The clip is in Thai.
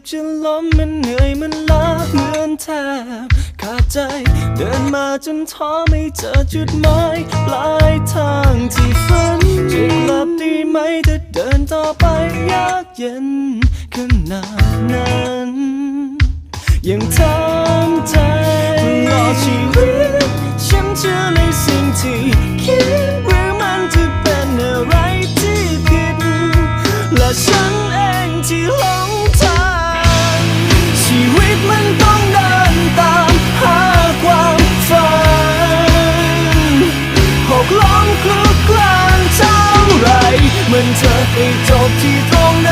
อบจะล้มมันเหนื่อยมันล้าเหมือนแทบขาดใจ เดินมาจนท้อไม่เจอจุดหมายปลายทางที่ฝันจะกลับดีไหมถ้าเดินต่อไปยากเย็นขนาดนั้นยังท้อ จบที่ตรงไหน